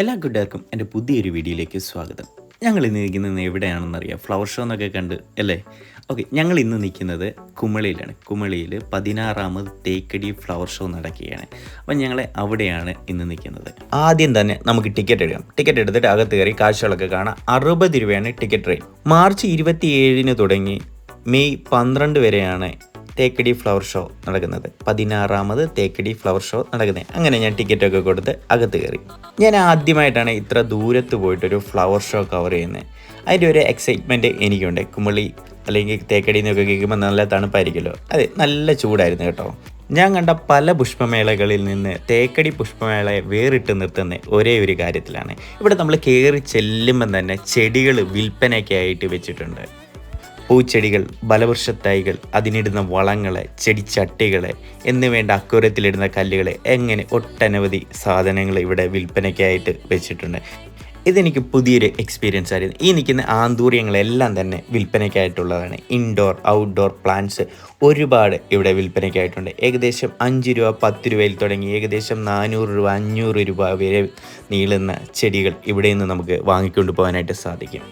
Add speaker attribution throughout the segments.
Speaker 1: എല്ലാ കൂട്ടുകാർക്കും എന്റെ പുതിയൊരു വീഡിയോയിലേക്ക് സ്വാഗതം. ഞങ്ങൾ ഇന്ന് നിൽക്കുന്നത് എവിടെയാണെന്നറിയാം ഫ്ലവർ ഷോ എന്നൊക്കെ കണ്ട് അല്ലേ? ഓക്കെ ഞങ്ങൾ ഇന്ന് നിൽക്കുന്നത് കുമളിയിലാണ്. കുമളിയിൽ പതിനാറാമത് തേക്കടി ഫ്ലവർ ഷോ നടക്കുകയാണ്. അപ്പം ഞങ്ങൾ അവിടെയാണ് ഇന്ന് നിൽക്കുന്നത്. ആദ്യം തന്നെ നമുക്ക് ടിക്കറ്റ് എടുക്കാം. ടിക്കറ്റ് എടുത്തിട്ട് അകത്ത് കയറി കാഴ്ചകളൊക്കെ കാണാം. അറുപത് രൂപയാണ് ടിക്കറ്റ് റേറ്റ് മാർച്ച് ഇരുപത്തി ഏഴിന് തുടങ്ങി മെയ് പന്ത്രണ്ട് വരെയാണ് തേക്കടി ഫ്ലവർ ഷോ നടക്കുന്നത്. പതിനാറാമത് തേക്കടി ഫ്ലവർ ഷോ നടക്കുന്നത്. അങ്ങനെ ഞാൻ ടിക്കറ്റൊക്കെ കൊടുത്ത് അകത്ത് കയറി. ഞാൻ ആദ്യമായിട്ടാണ് ഇത്ര ദൂരത്ത് പോയിട്ടൊരു ഫ്ലവർ ഷോ കവർ ചെയ്യുന്നത്. അതിന്റെ ഒരു എക്സൈറ്റ്മെന്റ് എനിക്കുണ്ട്. കുമളി അല്ലെങ്കിൽ തേക്കടി എന്നൊക്കെ കേൾക്കുമ്പോൾ നല്ല തണുപ്പായിരിക്കുമല്ലോ. അതെ നല്ല ചൂടായിരുന്നു കേട്ടോ. ഞാൻ കണ്ട പല പുഷ്പമേളകളിൽ നിന്ന് തേക്കടി പുഷ്പമേളയെ വേറിട്ട് നിർത്തുന്ന ഒരേ ഒരു കാര്യത്തിലാണ്. ഇവിടെ നമ്മൾ കയറി ചെല്ലുമ്പം തന്നെ ചെടികൾ വിൽപ്പനയ്ക്കായിട്ട് വെച്ചിട്ടുണ്ട്. പൂച്ചെടികൾ ബലവൃക്ഷത്തൈകൾ അതിനിടുന്ന വളങ്ങൾ ചെടിച്ചട്ടികൾ എന്നിവേണ്ട അക്കൂരത്തിലിടുന്ന കല്ലുകളെ എങ്ങനെ ഒട്ടനവധി സാധനങ്ങൾ ഇവിടെ വിൽപ്പനയ്ക്കായിട്ട് വെച്ചിട്ടുണ്ട്. ഇതെനിക്ക് പുതിയൊരു എക്സ്പീരിയൻസ് ആയിരുന്നു. ഈ നിൽക്കുന്ന ആന്തൂര്യങ്ങളെല്ലാം തന്നെ വിൽപ്പനയ്ക്കായിട്ടുള്ളതാണ്. ഇൻഡോർ ഔട്ട്ഡോർ പ്ലാന്റ്സ് ഒരുപാട് ഇവിടെ വിൽപ്പനയ്ക്കായിട്ടുണ്ട്. ഏകദേശം അഞ്ച് രൂപ പത്ത് രൂപയിൽ തുടങ്ങി ഏകദേശം നാനൂറ് രൂപ അഞ്ഞൂറ് രൂപ വരെ നീളുന്ന ചെടികൾ ഇവിടെ നിന്ന് നമുക്ക് വാങ്ങിക്കൊണ്ട് പോകാനായിട്ട് സാധിക്കും.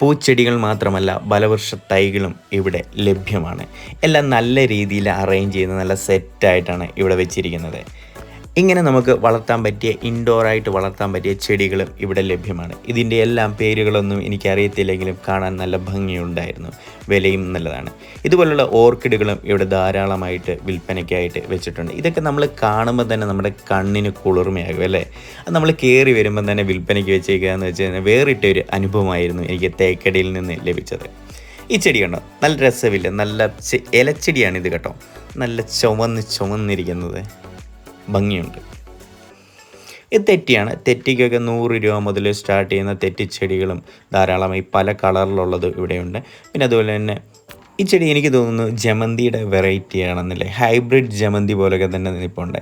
Speaker 1: പൂച്ചെടികൾ മാത്രമല്ല ബലവൃക്ഷ തൈകളും ഇവിടെ ലഭ്യമാണ്. എല്ലാം നല്ല രീതിയിൽ അറേഞ്ച് ചെയ്ത് നല്ല സെറ്റായിട്ടാണ് ഇവിടെ വെച്ചിരിക്കുന്നത്. ഇങ്ങനെ നമുക്ക് വളർത്താൻ പറ്റിയ ഇൻഡോറായിട്ട് വളർത്താൻ പറ്റിയ ചെടികളും ഇവിടെ ലഭ്യമാണ്. ഇതിന്റെ എല്ലാം പേരുകളൊന്നും എനിക്കറിയത്തില്ലെങ്കിലും കാണാൻ നല്ല ഭംഗിയുണ്ടായിരുന്നു. വിലയും നല്ലതാണ്. ഇതുപോലുള്ള ഓർക്കിഡുകളും ഇവിടെ ധാരാളമായിട്ട് വിൽപ്പനയ്ക്കായിട്ട് വെച്ചിട്ടുണ്ട്. ഇതൊക്കെ നമ്മൾ കാണുമ്പോൾ തന്നെ നമ്മുടെ കണ്ണിന് കുളിർമയാകും അല്ലേ? അത് നമ്മൾ കയറി വരുമ്പോൾ തന്നെ വിൽപ്പനയ്ക്ക് വെച്ചേക്കുക എന്ന് വെച്ച് കഴിഞ്ഞാൽ വേറിട്ടൊരു അനുഭവമായിരുന്നു എനിക്ക് തേക്കടിയിൽ നിന്ന് ലഭിച്ചത്. ഈ ചെടി കണ്ടോ? നല്ല രസമില്ല. നല്ല ഇലച്ചെടിയാണ് ഇത് കേട്ടോ. നല്ല ചുമന്ന് ചുവന്നിരിക്കുന്നത്. ഭംഗിയുണ്ട്. ഇത് തെറ്റിയാണ്. തെറ്റിക്കൊക്കെ നൂറ് രൂപ മുതൽ സ്റ്റാർട്ട് ചെയ്യുന്ന തെറ്റിച്ചെടികളും ധാരാളമായി പല കളറിലുള്ളത് ഇവിടെയുണ്ട്. പിന്നെ അതുപോലെ തന്നെ ഈ ചെടി എനിക്ക് തോന്നുന്നു ജമന്തിയുടെ വെറൈറ്റി ആണെന്നല്ലേ? ഹൈബ്രിഡ് ജമന്തി പോലെയൊക്കെ തന്നെ നിൽപ്പുണ്ട്.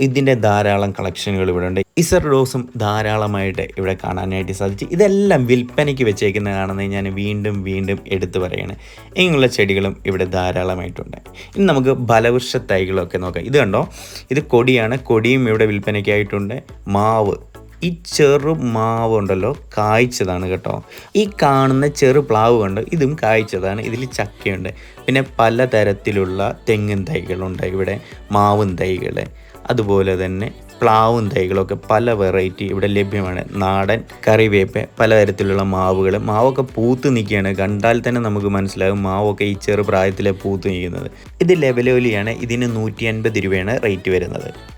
Speaker 1: ഇതിന്റെ ധാരാളം കളക്ഷനുകൾ ഇവിടെ ഉണ്ട്. ഇസർ റോസും ധാരാളമായിട്ട് ഇവിടെ കാണാനായിട്ട് സാധിച്ചു. ഇതെല്ലാം വിൽപ്പനയ്ക്ക് വെച്ചേക്കുന്നതാണെന്ന് ഞാൻ വീണ്ടും വീണ്ടും എടുത്തു പറയുകയാണ് ഇങ്ങനെയുള്ള ചെടികളും ഇവിടെ ധാരാളമായിട്ടുണ്ട്. ഇനി നമുക്ക് ബലവൃക്ഷ തൈകളൊക്കെ നോക്കാം. ഇത് കണ്ടോ? ഇത് കൊടിയാണ്. കൊടിയും ഇവിടെ വിൽപ്പനയ്ക്കായിട്ടുണ്ട്. മാവ്. ഈ ചെറു മാവ് ഉണ്ടല്ലോ കായ്ച്ചതാണ് കേട്ടോ. ഈ കാണുന്ന ചെറു പ്ലാവ് കണ്ടോ ഇതും കായ്ച്ചതാണ്. ഇതിൽ ചക്കയുണ്ട്. പിന്നെ പലതരത്തിലുള്ള തെങ്ങിൻ തൈകളുണ്ട് ഇവിടെ മാവും തൈകൾ അതുപോലെ തന്നെ പ്ലാവും തൈകളൊക്കെ പല വെറൈറ്റി ഇവിടെ ലഭ്യമാണ്. നാടൻ കറിവേപ്പ് പലതരത്തിലുള്ള മാവുകൾ മാവൊക്കെ പൂത്ത് നിൽക്കുകയാണ്. കണ്ടാൽ തന്നെ നമുക്ക് മനസ്സിലാകും മാവൊക്കെ ഈ ചെറു പ്രായത്തിലെ പൂത്ത് നിൽക്കുന്നത്. ഇത് ലെവലോലിയാണ് ഇതിന് നൂറ്റി അൻപത് രൂപയാണ് റേറ്റ് വരുന്നത്.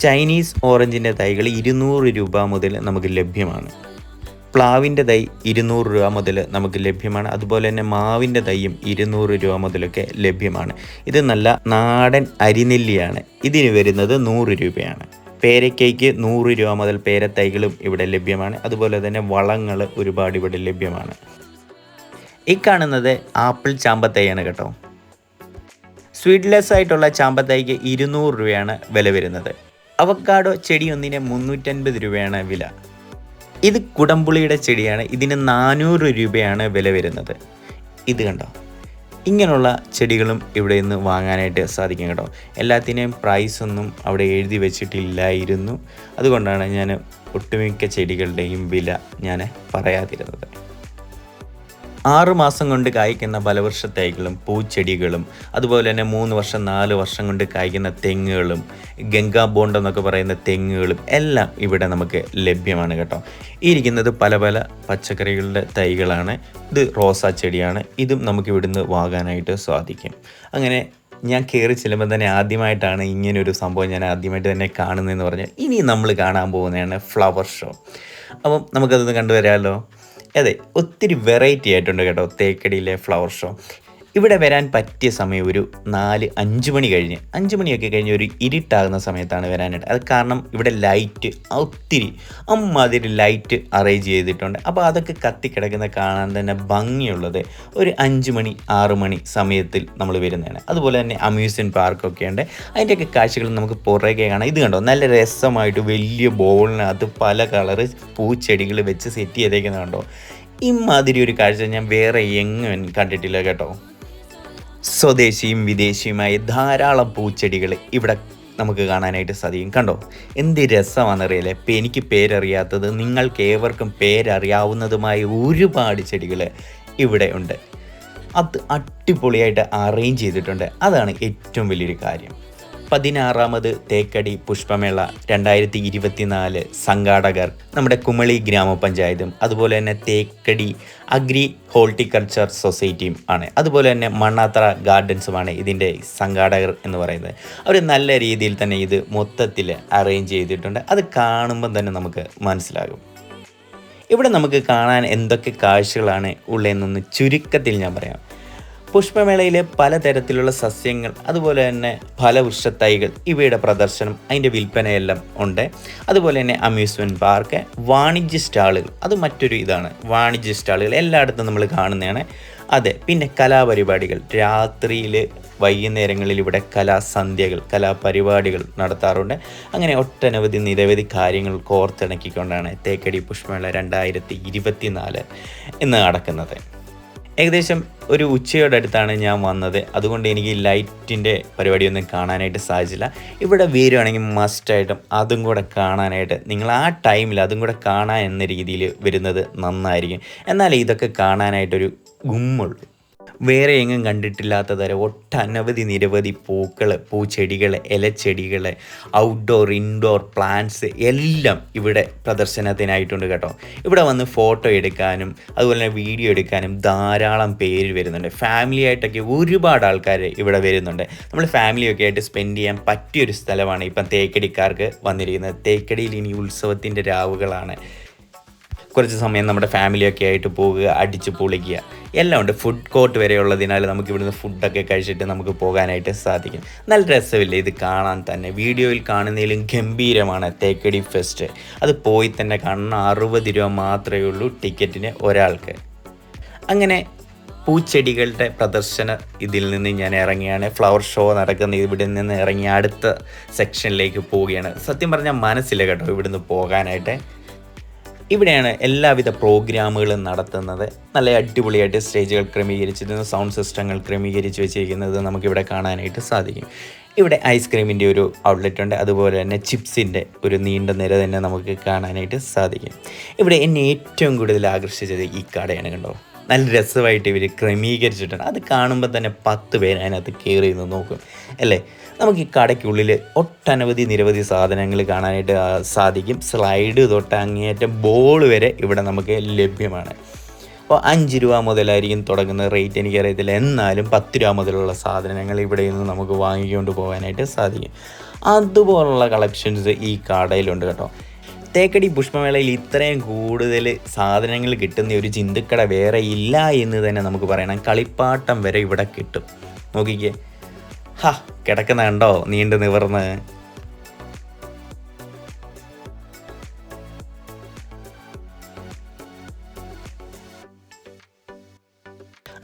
Speaker 1: ചൈനീസ് ഓറഞ്ചിന്റെ തൈകൾ ഇരുന്നൂറ് രൂപ മുതൽ നമുക്ക് ലഭ്യമാണ്. പ്ലാവിന്റെ തൈ ഇരുന്നൂറ് രൂപ മുതൽ നമുക്ക് ലഭ്യമാണ്. അതുപോലെ തന്നെ മാവിന്റെ തൈയും ഇരുന്നൂറ് രൂപ മുതലൊക്കെ ലഭ്യമാണ്. ഇത് നല്ല നാടൻ അരിനെല്ലിയാണ്. ഇതിന് വരുന്നത് നൂറ് രൂപയാണ്. പേരയ്ക്കയ്ക്ക് നൂറ് രൂപ മുതൽ പേരത്തൈകളും ഇവിടെ ലഭ്യമാണ്. അതുപോലെ തന്നെ വളങ്ങൾ ഒരുപാട് ഇവിടെ ലഭ്യമാണ്. ഈ കാണുന്നത് ആപ്പിൾ ചാമ്പത്തൈയാണ് കേട്ടോ. സ്വീറ്റ്ലെസ് ആയിട്ടുള്ള ചാമ്പത്തൈക്ക് ഇരുന്നൂറ് രൂപയാണ് വില വരുന്നത്. അവക്കാഡോ ചെടി ഒന്നിന് മുന്നൂറ്റൻപത് രൂപയാണ് വില. ഇത് കുടംപുളിയുടെ ചെടിയാണ്. ഇതിന് നാനൂറ് രൂപയാണ് വില വരുന്നത്. ഇത് കണ്ടോ? ഇങ്ങനെയുള്ള ചെടികളും ഇവിടെ നിന്ന് വാങ്ങാനായിട്ട് സാധിക്കും കേട്ടോ. എല്ലാത്തിനെയും പ്രൈസ് ഒന്നും അവിടെ എഴുതി വെച്ചിട്ടില്ലായിരുന്നു. അതുകൊണ്ടാണ് ഞാൻ ഒട്ടുമിക്ക ചെടികളുടെയും വില ഞാൻ പറയാതിരുന്നത്. ആറ് മാസം കൊണ്ട് കായ്ക്കുന്ന ബലവൃക്ഷ തൈകളും പൂച്ചെടികളും അതുപോലെ തന്നെ മൂന്ന് വർഷം നാല് വർഷം കൊണ്ട് കായ്ക്കുന്ന തെങ്ങുകളും ഗംഗാ ബോണ്ട് എന്നൊക്കെ പറയുന്ന തെങ്ങുകളും എല്ലാം ഇവിടെ നമുക്ക് ലഭ്യമാണ് കേട്ടോ. ഈ ഇരിക്കുന്നത് പല പല പച്ചക്കറികളുടെ തൈകളാണ്. ഇത് റോസാ ചെടിയാണ്. ഇതും നമുക്ക് ഇവിടുന്ന് വാങ്ങാനായിട്ട് സാധിക്കും. അങ്ങനെ ഞാൻ കയറി ചെല്ലുമ്പോൾ തന്നെ ആദ്യമായിട്ടാണ് ഇങ്ങനെ ഒരു സംഭവം ഞാൻ ആദ്യമായിട്ട് തന്നെ കാണുന്നതെന്ന് പറഞ്ഞാൽ ഇനി നമ്മൾ കാണാൻ പോകുന്നതാണ് ഫ്ലവർ ഷോ. അപ്പം നമുക്കതൊന്ന് കണ്ടുവരാമല്ലോ. അതെ ഒത്തിരി വെറൈറ്റി ആയിട്ടുണ്ട് കേട്ടോ. തേക്കടിയിലെ ഫ്ലവർ ഷോ ഇവിടെ വരാൻ പറ്റിയ സമയം ഒരു നാല് അഞ്ച് മണി കഴിഞ്ഞ് അഞ്ച് മണിയൊക്കെ കഴിഞ്ഞ് ഒരു ഇരുട്ടാകുന്ന സമയത്താണ് വരാനായിട്ട് അത് കാരണം ഇവിടെ ലൈറ്റ് ഒത്തിരി അമ്മാതിരി ലൈറ്റ് അറേഞ്ച് ചെയ്തിട്ടുണ്ട്. അപ്പോൾ അതൊക്കെ കത്തിക്കിടക്കുന്ന കാണാൻ തന്നെ ഭംഗിയുള്ളത് ഒരു അഞ്ച് മണി ആറ് മണി സമയത്തിൽ നമ്മൾ വരുന്നതാണ്. അതുപോലെ തന്നെ അമ്യൂസ്മെന്റ് പാർക്കൊക്കെ ഉണ്ട്. അതിന്റെയൊക്കെ കാഴ്ചകൾ നമുക്ക് പുറകെ കാണാം. ഇത് കണ്ടോ? നല്ല രസമായിട്ട് വലിയ ബോളിനകത്ത് പല കളറ് പൂച്ചെടികൾ വെച്ച് സെറ്റ് ചെയ്തേക്കുന്നത് കണ്ടോ ഇമാതിരി ഒരു കാഴ്ച ഞാൻ വേറെ എങ്ങും കണ്ടിട്ടില്ല കേട്ടോ. സ്വദേശിയും വിദേശിയുമായ ധാരാളം പൂച്ചെടികൾ ഇവിടെ നമുക്ക് കാണാനായിട്ട് സാധിക്കും. കണ്ടോ? എന്ത് രസമാണെന്നറിയില്ലേ? ഇപ്പം എനിക്ക് പേരറിയാത്തത് നിങ്ങൾക്ക് ഏവർക്കും പേരറിയാവുന്നതുമായ ഒരുപാട് ചെടികൾ ഇവിടെ ഉണ്ട്. അത് അടിപൊളിയായിട്ട് അറേഞ്ച് ചെയ്തിട്ടുണ്ട്. അതാണ് ഏറ്റവും വലിയൊരു കാര്യം. പതിനാറാമത് തേക്കടി പുഷ്പമേള രണ്ടായിരത്തി ഇരുപത്തിനാല് സംഘാടകർ നമ്മുടെ കുമളി ഗ്രാമപഞ്ചായത്തും അതുപോലെ തന്നെ തേക്കടി അഗ്രി ഹോർട്ടിക്കൾച്ചർ സൊസൈറ്റിയും ആണ്. അതുപോലെ തന്നെ മണ്ണാത്ര ഗാർഡൻസുമാണ് ഇതിന്റെ സംഘാടകർ എന്ന് പറയുന്നത്. അവർ നല്ല രീതിയിൽ തന്നെ ഇത് മൊത്തത്തിൽ അറേഞ്ച് ചെയ്തിട്ടുണ്ട്. അത് കാണുമ്പം തന്നെ നമുക്ക് മനസ്സിലാകും. ഇവിടെ നമുക്ക് കാണാൻ എന്തൊക്കെ കാഴ്ചകളാണ് ഉള്ളതെന്നൊന്ന് ചുരുക്കത്തിൽ ഞാൻ പറയാം. പുഷ്പമേളയിൽ പലതരത്തിലുള്ള സസ്യങ്ങൾ അതുപോലെ തന്നെ ഫലവൃക്ഷത്തൈകൾ ഇവയുടെ പ്രദർശനം അതിന്റെ വിൽപ്പനയെല്ലാം ഉണ്ട്. അതുപോലെ തന്നെ അമ്യൂസ്മെന്റ് പാർക്ക് വാണിജ്യ സ്റ്റാളുകൾ അത് മറ്റൊരു ഇതാണ്. വാണിജ്യ സ്റ്റാളുകൾ എല്ലായിടത്തും നമ്മൾ കാണുന്നതാണ്. അതെ പിന്നെ കലാപരിപാടികൾ. രാത്രിയിൽ വൈകുന്നേരങ്ങളിൽ ഇവിടെ കലാസന്ധ്യകൾ കലാപരിപാടികൾ നടത്താറുണ്ട്. അങ്ങനെ ഒട്ടനവധി നിരവധി കാര്യങ്ങൾ കോർത്തിണക്കിക്കൊണ്ടാണ് തേക്കടി പുഷ്പമേള രണ്ടായിരത്തി ഇരുപത്തിനാല് ഇന്ന് നടക്കുന്നത്. ഏകദേശം ഒരു ഉച്ചയോടെ അടുത്താണ് ഞാൻ വന്നത്. അതുകൊണ്ട് എനിക്ക് ലൈറ്റിന്റെ പരിപാടിയൊന്നും കാണാനായിട്ട് സാധിച്ചില്ല. ഇവിടെ വരുവാണെങ്കിൽ മസ്റ്റായിട്ടും അതും കൂടെ കാണാനായിട്ട് നിങ്ങൾ ആ ടൈമിൽ അതും കൂടെ കാണാൻ എന്ന രീതിയിൽ വരുന്നത് നന്നായിരിക്കും. എന്നാൽ ഇതൊക്കെ കാണാനായിട്ടൊരു ഗുമ്മുള്ളൂ വേറെ എങ്ങും കണ്ടിട്ടില്ലാത്ത തരം ഒട്ടനവധി നിരവധി പൂക്കൾ പൂച്ചെടികൾ ഇലച്ചെടികൾ ഔട്ട്ഡോർ ഇൻഡോർ പ്ലാന്റ്സ് എല്ലാം ഇവിടെ പ്രദർശനത്തിനായിട്ടുണ്ട് കേട്ടോ. ഇവിടെ വന്ന് ഫോട്ടോ എടുക്കാനും അതുപോലെ തന്നെ വീഡിയോ എടുക്കാനും ധാരാളം പേര് വരുന്നുണ്ട്. ഫാമിലി ആയിട്ടൊക്കെ ഒരുപാട് ആൾക്കാർ ഇവിടെ വരുന്നുണ്ട്. നമ്മൾ ഫാമിലിയൊക്കെ ആയിട്ട് സ്പെൻഡ് ചെയ്യാൻ പറ്റിയൊരു സ്ഥലമാണ് ഇപ്പം തേക്കടിക്കാർക്ക് വന്നിരിക്കുന്നത്. തേക്കടിയിൽ ഇനി ഉത്സവത്തിന്റെ രാവുകളാണ്. കുറച്ച് സമയം നമ്മുടെ ഫാമിലിയൊക്കെ ആയിട്ട് പോവുക അടിച്ച് പൊളിക്കുക. എല്ലാം ഉണ്ട്. ഫുഡ് കോർട്ട് വരെ ഉള്ളതിനാൽ നമുക്ക് ഇവിടുന്ന് ഫുഡൊക്കെ കഴിച്ചിട്ട് നമുക്ക് പോകാനായിട്ട് സാധിക്കും. നല്ല രസമില്ലേ ഇത് കാണാൻ തന്നെ. വീഡിയോയിൽ കാണുന്നതിലും ഗംഭീരമാണ് തേക്കടി ഫെസ്റ്റ്. അത് പോയി തന്നെ കാണണം. അറുപത് രൂപ മാത്രമേ ഉള്ളൂ ടിക്കറ്റിന് ഒരാൾക്ക്. അങ്ങനെ പൂച്ചെടികളുടെ പ്രദർശന ഇതിൽ നിന്ന് ഞാൻ ഇറങ്ങിയാണ്. ഫ്ലവർ ഷോ നടക്കുന്ന ഇവിടെ നിന്ന് ഇറങ്ങി അടുത്ത സെക്ഷനിലേക്ക് പോവുകയാണ്. സത്യം പറഞ്ഞാൽ മനസ്സില്ല കേട്ടോ ഇവിടുന്ന് പോകാനായിട്ട്. ഇവിടെയാണ് എല്ലാവിധ പ്രോഗ്രാമുകളും നടത്തുന്നത്. നല്ല അടിപൊളിയായിട്ട് സ്റ്റേജുകൾ ക്രമീകരിച്ചിരുന്നു സൗണ്ട് സിസ്റ്റങ്ങൾ ക്രമീകരിച്ച് വെച്ചിരിക്കുന്നത് നമുക്കിവിടെ കാണാനായിട്ട് സാധിക്കും. ഇവിടെ ഐസ്ക്രീമിന്റെ ഒരു ഔട്ട്ലെറ്റ് ഉണ്ട് അതുപോലെ തന്നെ ചിപ്സിന്റെ ഒരു നീണ്ട നിര തന്നെ നമുക്ക് കാണാനായിട്ട് സാധിക്കും. ഇവിടെ എന്നെ ഏറ്റവും കൂടുതൽ ആകർഷിച്ചത് ഈ കടയാണ് കണ്ടോ? നല്ല രസമായിട്ട് ഇവർ ക്രമീകരിച്ചിട്ടുണ്ട് അത് കാണുമ്പോൾ തന്നെ പത്ത് പേര് അതിനകത്ത് കയറി നിന്ന് നോക്കും. അല്ലേ? നമുക്ക് ഈ കടയ്ക്കുള്ളിൽ ഒട്ടനവധി നിരവധി സാധനങ്ങൾ കാണാനായിട്ട് സാധിക്കും. സ്ലൈഡ് തൊട്ട് അങ്ങേയറ്റം ബോൾ വരെ ഇവിടെ നമുക്ക് ലഭ്യമാണ്. അപ്പോൾ അഞ്ച് രൂപ മുതലായിരിക്കും തുടങ്ങുന്ന റേറ്റ് എനിക്കറിയത്തില്ല. എന്നാലും പത്ത് രൂപ മുതലുള്ള സാധനങ്ങൾ ഇവിടെ നിന്ന് നമുക്ക് വാങ്ങിക്കൊണ്ട് പോകാനായിട്ട് സാധിക്കും. അതുപോലുള്ള കളക്ഷൻസ് ഈ കടയിലുണ്ട് കേട്ടോ. തേക്കടി പുഷ്പമേളയിൽ ഇത്രയും കൂടുതൽ സാധനങ്ങൾ കിട്ടുന്ന ഒരു ചിന്തുക്കട വേറെ ഇല്ല എന്ന് തന്നെ നമുക്ക് പറയണം. കളിപ്പാട്ടം വരെ ഇവിടെ കിട്ടും. നോക്കിക്കേ. ഹാ കിടക്കുന്ന കണ്ടോ? നീണ്ടു നിവർന്ന്.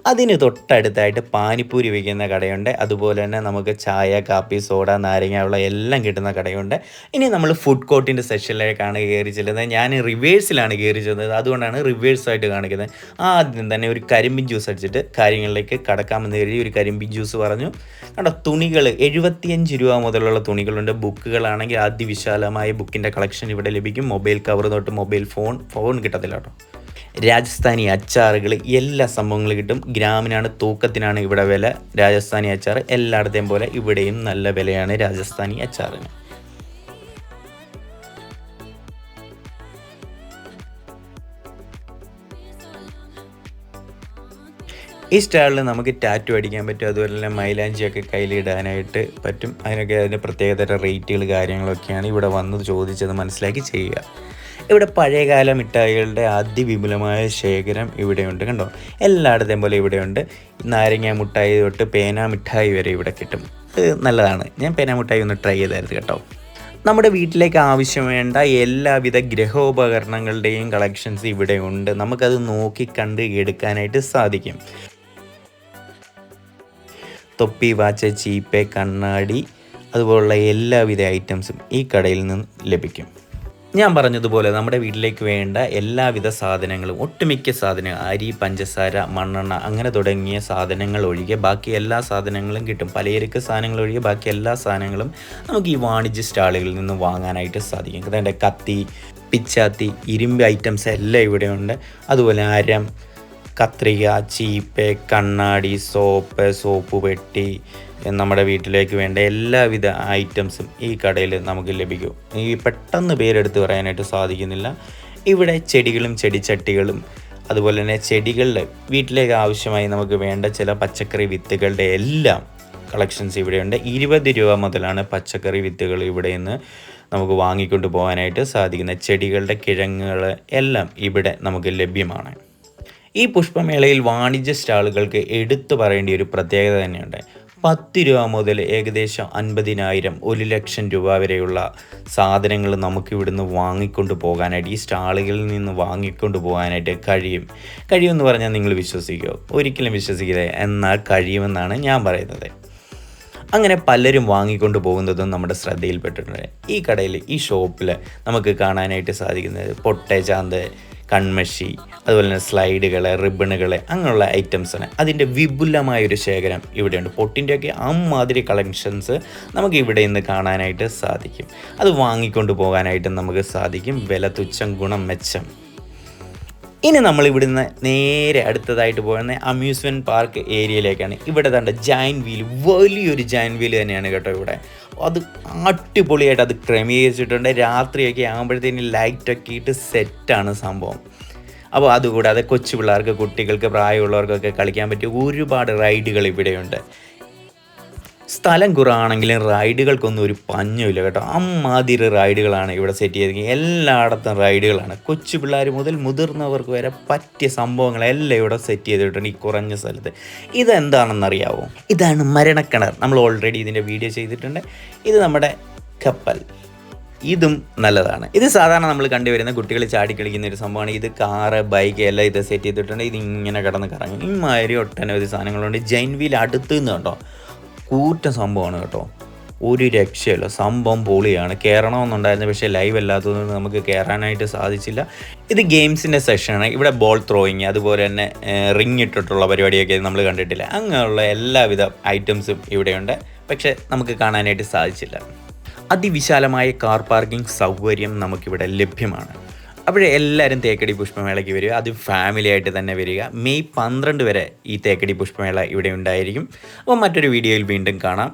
Speaker 1: അതിന് തൊട്ടടുത്തായിട്ട് പാനിപ്പൂരി വയ്ക്കുന്ന കടയുണ്ട്. അതുപോലെ തന്നെ നമുക്ക് ചായ കാപ്പി സോഡ നാരങ്ങ വെള്ളം എല്ലാം കിട്ടുന്ന കടയുണ്ട്. ഇനി നമ്മൾ ഫുഡ് കോർട്ടിന്റെ സെക്ഷനിലേക്കാണ് കയറി ചെല്ലുന്നത്. ഞാൻ റിവേഴ്സിലാണ് കയറി ചെല്ലുന്നത് അതുകൊണ്ടാണ് റിവേഴ്സായിട്ട് കാണിക്കുന്നത്. ആദ്യം തന്നെ ഒരു കരിമ്പിൻ ജ്യൂസ് അടിച്ചിട്ട് കാര്യങ്ങളിലേക്ക് കടക്കാമെന്ന് കരുതി ഒരു കരിമ്പിൻ ജ്യൂസ് പറഞ്ഞു. കണ്ടോ തുണികൾ എഴുപത്തിയഞ്ച് രൂപ മുതലുള്ള തുണികളുണ്ട്. ബുക്കുകളാണെങ്കിൽ അതിവിശാലമായ ബുക്കിന്റെ കളക്ഷൻ ഇവിടെ ലഭിക്കും. മൊബൈൽ കവർ തൊട്ട് മൊബൈൽ ഫോൺ ഫോൺ കിട്ടത്തില്ല കേട്ടോ. രാജസ്ഥാനി അച്ചാറുകൾ എല്ലാ സംഭവങ്ങളും കിട്ടും. ഗ്രാമിനാണ് തൂക്കത്തിനാണ് ഇവിടെ വില. രാജസ്ഥാനി അച്ചാർ എല്ലായിടത്തെയും പോലെ ഇവിടെയും നല്ല വിലയാണ് രാജസ്ഥാനി അച്ചാറിന്. ഈ സ്റ്റാളിൽ നമുക്ക് ടാറ്റു അടിക്കാൻ പറ്റും അതുപോലെ തന്നെ മൈലാഞ്ചിയൊക്കെ കയ്യിലിടാനായിട്ട് പറ്റും. അതിനൊക്കെ അതിന്റെ പ്രത്യേകതര റേറ്റുകൾ കാര്യങ്ങളൊക്കെയാണ് ഇവിടെ വന്നത് ചോദിച്ചത് മനസ്സിലാക്കി ചെയ്യുക. ഇവിടെ പഴയകാല മിഠായികളുടെ അതിവിപുലമായ ശേഖരം ഇവിടെയുണ്ട് കണ്ടോ? എല്ലായിടത്തെയും പോലെ ഇവിടെയുണ്ട്. നാരങ്ങ മിഠായി തൊട്ട് പേന മിഠായി വരെ ഇവിടെ കിട്ടും. അത് നല്ലതാണ്. ഞാൻ പേന മിഠായി ഒന്ന് ട്രൈ ചെയ്തായിരുന്നു കേട്ടോ. നമ്മുടെ വീട്ടിലേക്ക് ആവശ്യം വേണ്ട എല്ലാവിധ ഗ്രഹോപകരണങ്ങളുടെയും കളക്ഷൻസ് ഇവിടെ ഉണ്ട്. നമുക്കത് നോക്കി കണ്ട് എടുക്കാനായിട്ട് സാധിക്കും. തൊപ്പി വാച്ച് ചീപ്പ് കണ്ണാടി അതുപോലുള്ള എല്ലാവിധ ഐറ്റംസും ഈ കടയിൽ നിന്ന് ലഭിക്കും. ഞാൻ പറഞ്ഞതുപോലെ നമ്മുടെ വീട്ടിലേക്ക് വേണ്ട എല്ലാവിധ സാധനങ്ങളും ഒട്ടുമിക്ക സാധനങ്ങൾ അരി പഞ്ചസാര മണ്ണെണ്ണ അങ്ങനെ തുടങ്ങിയ സാധനങ്ങൾ ഒഴികെ ബാക്കി എല്ലാ സാധനങ്ങളും കിട്ടും. പലചരക്ക് സാധനങ്ങൾ ഒഴികെ ബാക്കി എല്ലാ സാധനങ്ങളും നമുക്ക് ഈ വാണിജ്യ സ്റ്റാളുകളിൽ നിന്ന് വാങ്ങാനായിട്ട് സാധിക്കും. അതായത് കത്തി പിച്ചാത്തി ഇരുമ്പ് ഐറ്റംസ് എല്ലാം ഇവിടെയുണ്ട്. അതുപോലെ അരം കത്രിക ചീപ്പ് കണ്ണാടി സോപ്പ് സോപ്പ് പെട്ടി നമ്മുടെ വീട്ടിലേക്ക് വേണ്ട എല്ലാവിധ ഐറ്റംസും ഈ കടയിൽ നമുക്ക് ലഭിക്കും. ഈ പെട്ടെന്ന് പേരെടുത്ത് പറയാനായിട്ട് സാധിക്കുന്നില്ല. ഇവിടെ ചെടികളും ചെടിച്ചട്ടികളും അതുപോലെ തന്നെ ചെടികളുടെ വീട്ടിലേക്ക് ആവശ്യമായി നമുക്ക് വേണ്ട ചില പച്ചക്കറി വിത്തുകളുടെ എല്ലാം കളക്ഷൻസ് ഇവിടെയുണ്ട്. ഇരുപത് രൂപ മുതലാണ് പച്ചക്കറി വിത്തുകൾ ഇവിടെ നിന്ന് നമുക്ക് വാങ്ങിക്കൊണ്ട് പോകാനായിട്ട് സാധിക്കുന്നത്. ചെടികളുടെ കിഴങ്ങുകൾ എല്ലാം ഇവിടെ നമുക്ക് ലഭ്യമാണ്. ഈ പുഷ്പമേളയിൽ വാണിജ്യ സ്റ്റാളുകൾക്ക് എടുത്തു പറയേണ്ട ഒരു പ്രത്യേകത തന്നെയുണ്ട്. പത്ത് രൂപ മുതൽ ഏകദേശം അൻപതിനായിരം ഒരു ലക്ഷം രൂപ വരെയുള്ള സാധനങ്ങൾ നമുക്ക് ഇവിടുന്ന് വാങ്ങിക്കൊണ്ട് പോകാനായിട്ട് ഈ സ്റ്റാളുകളിൽ നിന്ന് വാങ്ങിക്കൊണ്ട് പോകാനായിട്ട് കഴിയും. കഴിയുമെന്ന് പറഞ്ഞാൽ നിങ്ങൾ വിശ്വസിക്കുമോ ഒരിക്കലും വിശ്വസിക്കില്ല. എന്നാൽ കഴിയുമെന്നാണ് ഞാൻ പറയുന്നത്. അങ്ങനെ പലരും വാങ്ങിക്കൊണ്ട് പോകുന്നതും നമ്മുടെ ശ്രദ്ധയിൽപ്പെട്ടിട്ടുണ്ട്. ഈ കടയിൽ ഈ ഷോപ്പിൽ നമുക്ക് കാണാനായിട്ട് സാധിക്കുന്നത് പൊട്ടേ ചാന്ത് കൺമഷി അതുപോലെ തന്നെ സ്ലൈഡുകൾ റിബണുകൾ അങ്ങനെയുള്ള ഐറ്റംസാണ് അതിന്റെ വിപുലമായൊരു ശേഖരം ഇവിടെയുണ്ട്. പൊട്ടിന്റെയൊക്കെ അമ്മാതിരി കളക്ഷൻസ് നമുക്ക് ഇവിടെ നിന്ന് കാണാനായിട്ട് സാധിക്കും. അത് വാങ്ങിക്കൊണ്ട് പോകാനായിട്ട് നമുക്ക് സാധിക്കും. വില തുച്ഛം ഗുണം മെച്ചം. ഇനി നമ്മൾ ഇവിടുന്ന് നേരെ അടുത്തതായിട്ട് പോകുന്ന അമ്യൂസ്മെന്റ് പാർക്ക് ഏരിയയിലേക്കാണ് ഇവിടെ തണ്ട ജൈൻ വീൽ വലിയൊരു ജൈൻ വീൽ തന്നെയാണ് കേട്ടോ ഇവിടെ. അത് അടിപൊളിയായിട്ട് അത് ക്രമീകരിച്ചിട്ടുണ്ട്. രാത്രിയൊക്കെ ആകുമ്പോഴത്തേന് ലൈറ്റൊക്കെ ഇട്ട് സെറ്റാണ് സംഭവം. അപ്പോൾ അതുകൂടാതെ കൊച്ചു പിള്ളേർക്ക് കുട്ടികൾക്ക് പ്രായമുള്ളവർക്കൊക്കെ കളിക്കാൻ പറ്റിയ ഒരുപാട് റൈഡുകൾ ഇവിടെയുണ്ട്. സ്ഥലം കുറവാണെങ്കിലും റൈഡുകൾക്കൊന്നും ഒരു പഞ്ഞുമില്ല കേട്ടോ. അമ്മാതിരി റൈഡുകളാണ് ഇവിടെ സെറ്റ് ചെയ്തിരിക്കുന്നത്. എല്ലായിടത്തും റൈഡുകളാണ്. കൊച്ചു പിള്ളേർ മുതൽ മുതിർന്നവർക്ക് വരെ പറ്റിയ സംഭവങ്ങളെല്ലാം ഇവിടെ സെറ്റ് ചെയ്തിട്ടുണ്ട് ഈ കുറഞ്ഞ സ്ഥലത്ത്. ഇതെന്താണെന്നറിയാവോ? ഇതാണ് മരണക്കിണർ. നമ്മൾ ഓൾറെഡി ഇതിന്റെ വീഡിയോ ചെയ്തിട്ടുണ്ട്. ഇത് നമ്മുടെ കപ്പൽ. ഇതും നല്ലതാണ്. ഇത് സാധാരണ നമ്മൾ കണ്ടുവരുന്ന കുട്ടികൾ ചാടി കളിക്കുന്ന ഒരു സംഭവമാണ്. ഇത് കാറ് ബൈക്ക് എല്ലാം ഇത് സെറ്റ് ചെയ്തിട്ടുണ്ട്. ഇത് ഇങ്ങനെ കിടന്ന് കറങ്ങും. ഇമാതിരി ഒട്ടനവധി സാധനങ്ങളുണ്ട്. ജൈൻ വീൽ അടുത്ത് നിന്ന് കേട്ടോ കൂറ്റ സംഭവമാണ് കേട്ടോ. ഒരു രക്ഷയില്ല. സംഭവം പൊളിയാണ്. കയറണമെന്നുണ്ടായിരുന്നു പക്ഷേ ലൈവ് അല്ലാത്തതുകൊണ്ട് നമുക്ക് കയറാനായിട്ട് സാധിച്ചില്ല. ഇത് ഗെയിംസിന്റെ സെഷനാണ് ഇവിടെ ബോൾ ത്രോയിങ് അതുപോലെ തന്നെ റിങ് ഇട്ടിട്ടുള്ള പരിപാടിയൊക്കെ നമ്മൾ കണ്ടിട്ടില്ല. അങ്ങനെയുള്ള എല്ലാവിധ ഐറ്റംസും ഇവിടെയുണ്ട്. പക്ഷേ നമുക്ക് കാണാനായിട്ട് സാധിച്ചില്ല. അതിവിശാലമായ കാർ പാർക്കിംഗ് സൗകര്യം നമുക്കിവിടെ ലഭ്യമാണ്. അപ്പോഴേ എല്ലാവരും തേക്കടി പുഷ്പമേളയ്ക്ക് വരിക. അതും ഫാമിലി ആയിട്ട് തന്നെ വരിക. മെയ് പന്ത്രണ്ട് വരെ ഈ തേക്കടി പുഷ്പമേള ഇവിടെ ഉണ്ടായിരിക്കും. അപ്പോൾ മറ്റൊരു വീഡിയോയിൽ വീണ്ടും കാണാം.